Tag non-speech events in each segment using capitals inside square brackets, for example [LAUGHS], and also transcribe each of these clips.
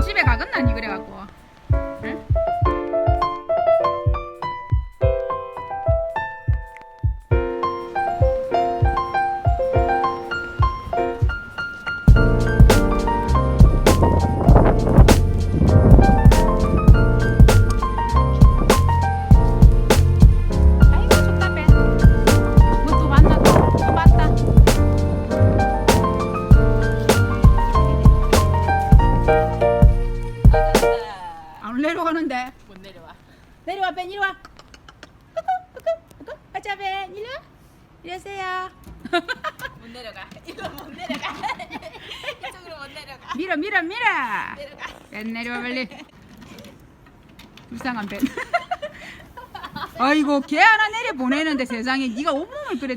집에 가겠나니 그래갖고. 벤 이리 와. 가자 벤 이리 와. 이리 오세요. [LAUGHS] 못 내려가. 이거 못 내려가. [LAUGHS] 이쪽으로 못 내려가. 밀어 밀어 밀어. 내려가. 벤 내려와 빨리. 불쌍한 벤. [LAUGHS] 아이고 개 하나 내려 보내는데 세상에 네가 온몸을 그래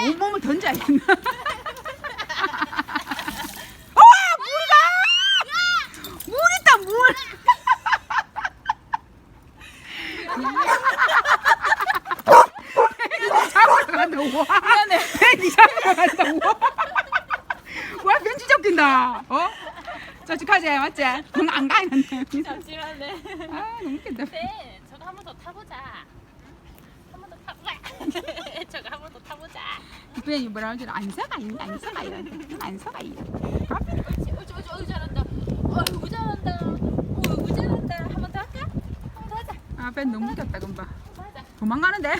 온몸을 던져야 했나? 와 물이다! 물 있다 물. 벤이 잡으러 간다 와. 미안해. 벤이 잡으러 간다 와. 와 벤치 잡힌다. 어? 저축하지 맞지? 응안 가는데. 잠시만요. 아 너무 웃긴다. 네, 저거 한 번 더 타보자. 한 번 더 타보자. [LAUGHS] 저거 한 번 더 타보자. 벤이 뭐라 하지? 안 있는 안 서가 이런 안 서가 이런. 옳지, 옳지, 옳지, 옳지, 잘한다. 어이구 잘한다. 어이구 잘한다. 한 번 더 할까? 한 번 더 하자. 아벤 너무 웃겼다 금방. 도망가는데?